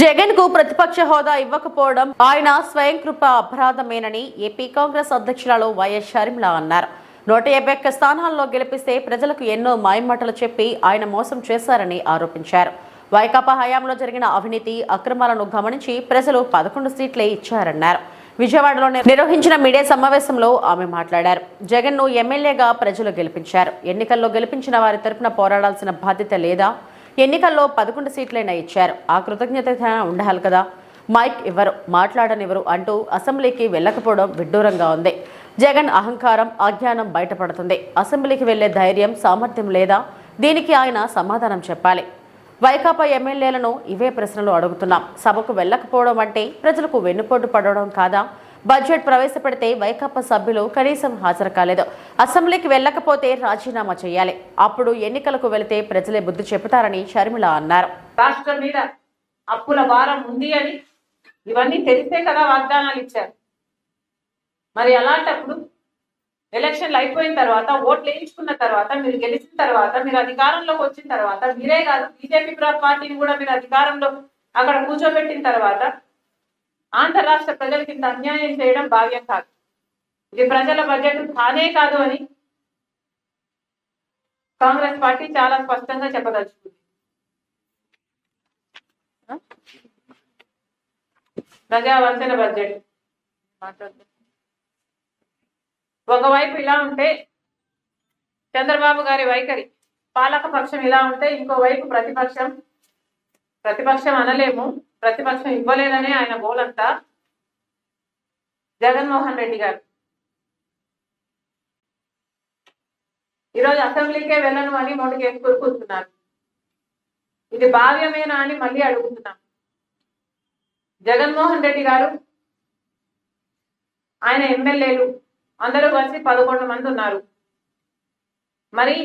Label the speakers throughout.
Speaker 1: జగన్కు ప్రతిపక్ష హోదా ఇవ్వకపోవడం ఆయన స్వయం కృప అపరాధమేనని ఏపీ కాంగ్రెస్ అధ్యక్షురాలు వైఎస్ షర్మిల అన్నారు. నూట యాభై ఒక్క స్థానాల్లో గెలిపిస్తే ప్రజలకు ఎన్నో మాయమాటలు చెప్పి ఆయన మోసం చేశారని ఆరోపించారు. వైకాపా హయాంలో జరిగిన అవినీతి అక్రమాలను గమనించి ప్రజలు పదకొండు సీట్లే ఇచ్చారన్నారు. విజయవాడలో నిర్వహించిన మీడియా సమావేశంలో ఆమె మాట్లాడారు. జగన్ను ఎమ్మెల్యేగా ప్రజలు గెలిపించారు. ఎన్నికల్లో గెలిపించిన వారి తరపున పోరాడాల్సిన బాధ్యత లేదా ఎన్నికల్లో పదకొండు సీట్లైనా ఇచ్చారు. ఆ కృతజ్ఞత ఉండాలి కదా. మైక్ ఇవ్వరు మాట్లాడనివ్వరు అంటూ అసెంబ్లీకి వెళ్ళకపోవడం విడ్డూరంగా ఉంది. జగన్ అహంకారం అజ్ఞానం బయటపడుతుంది. అసెంబ్లీకి వెళ్ళే ధైర్యం సామర్థ్యం లేదా? దీనికి ఆయన సమాధానం చెప్పాలి. వైకాపా ఎమ్మెల్యేలను ఇవే ప్రశ్నలు అడుగుతున్నాం. సభకు వెళ్ళకపోవడం అంటే ప్రజలకు వెన్నుపోటు పడడం కాదా? బడ్జెట్ ప్రవేశపెడితే వైకాపా సభ్యులు కనీసం హాజరు కాలేదు. అసెంబ్లీకి వెళ్ళకపోతే రాజీనామా చేయాలి. అప్పుడు ఎన్నికలకు వెళితే ప్రజలే బుద్ధి చెబుతారని షర్మిల అన్నారు.
Speaker 2: రాష్ట్రం మీద అప్పుల భారం ఉంది అని ఇవన్నీ తెలిసే కదా వాగ్దానాలు ఇచ్చారు. మరి అలాంటప్పుడు ఎలక్షన్లు అయిపోయిన తర్వాత ఓట్లు వేయించుకున్న తర్వాత మీరు గెలిచిన తర్వాత మీరు అధికారంలోకి వచ్చిన తర్వాత మీరే కాదు బీజేపీ పార్టీని కూడా మీరు అధికారంలో అక్కడ కూర్చోబెట్టిన తర్వాత రాష్ట్ర ప్రజలకి ఇంత అన్యాయం చేయడం భావ్యం కాదు. ఇది ప్రజల బడ్జెట్ కానే కాదు అని కాంగ్రెస్ పార్టీ చాలా స్పష్టంగా చెప్పదలుచుకుంది. ప్రజావంతుల బడ్జెట్ ఒకవైపు ఇలా ఉంటే చంద్రబాబు గారి వైఖరి పాలక పక్షం ఇలా ఉంటే ఇంకోవైపు ప్రతిపక్షం ప్రతిపక్షం అనలేము ప్రతిపక్షం ఇవ్వలేదనే ఆయన గోలంతా జగన్మోహన్ రెడ్డి గారు. ఈరోజు అసెంబ్లీకే వెళ్ళను అని మొండికి కూర్చున్నారు ఇది భావ్యమేనా అని మళ్ళీ అడుగుతున్నాం. జగన్మోహన్ రెడ్డి గారు ఆయన ఎమ్మెల్యేలు అందరూ కలిసి పదకొండు మంది ఉన్నారు. మరి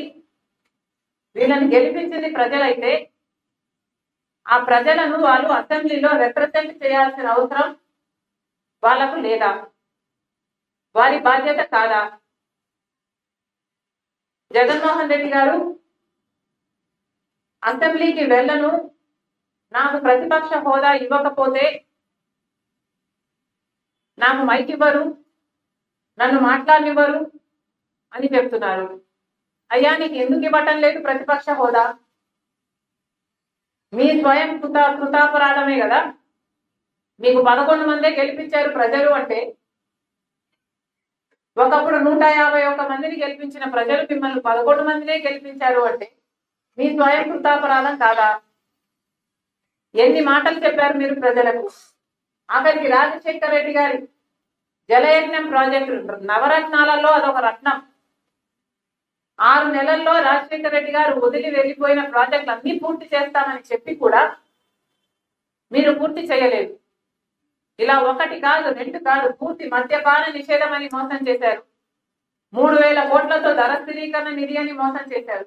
Speaker 2: వీళ్ళని గెలిపించింది ప్రజలైతే ఆ ప్రజలను వాళ్ళు అసెంబ్లీలో రిప్రజెంట్ చేయాల్సిన అవసరం వాళ్ళకు లేదా? వారి బాధ్యత కాదా? జగన్మోహన్ రెడ్డి గారు అసెంబ్లీకి వెళ్ళను. నాకు ప్రతిపక్ష హోదా ఇవ్వకపోతే నాకు మైక్ ఇవ్వరు. నన్ను మాట్లాడనివ్వరు అని చెప్తున్నారు. అయ్యా నీకు ఎందుకు ఇవ్వటం లేదు ప్రతిపక్ష హోదా? మీ స్వయం కృత కృతాపరాధమే కదా? మీకు పదకొండు మందే గెలిపించారు ప్రజలు అంటే ఒకప్పుడు నూట యాభై ఒక్క మందిని గెలిపించిన ప్రజలు మిమ్మల్ని పదకొండు మందినే గెలిపించారు అంటే మీ స్వయం కృతాపరాధం కాదా? ఎన్ని మాటలు చెప్పారు మీరు ప్రజలకు? ఆఖరికి రాజశేఖర రెడ్డి గారి జలయజ్ఞం ప్రాజెక్టు నవరత్నాలలో అదొక రత్నం. ఆరు నెలల్లో రాజశేఖర రెడ్డి గారు వదిలి వెళ్ళిపోయిన ప్రాజెక్టులు అన్ని పూర్తి చేస్తామని చెప్పి కూడా మీరు పూర్తి చేయలేదు. ఇలా ఒకటి కాదు రెండు కాదు పూర్తి మద్యపాన నిషేధం అని మోసం చేశారు. మూడు వేల కోట్లతో ధర స్థిరీకరణ నిధి అని మోసం చేశారు.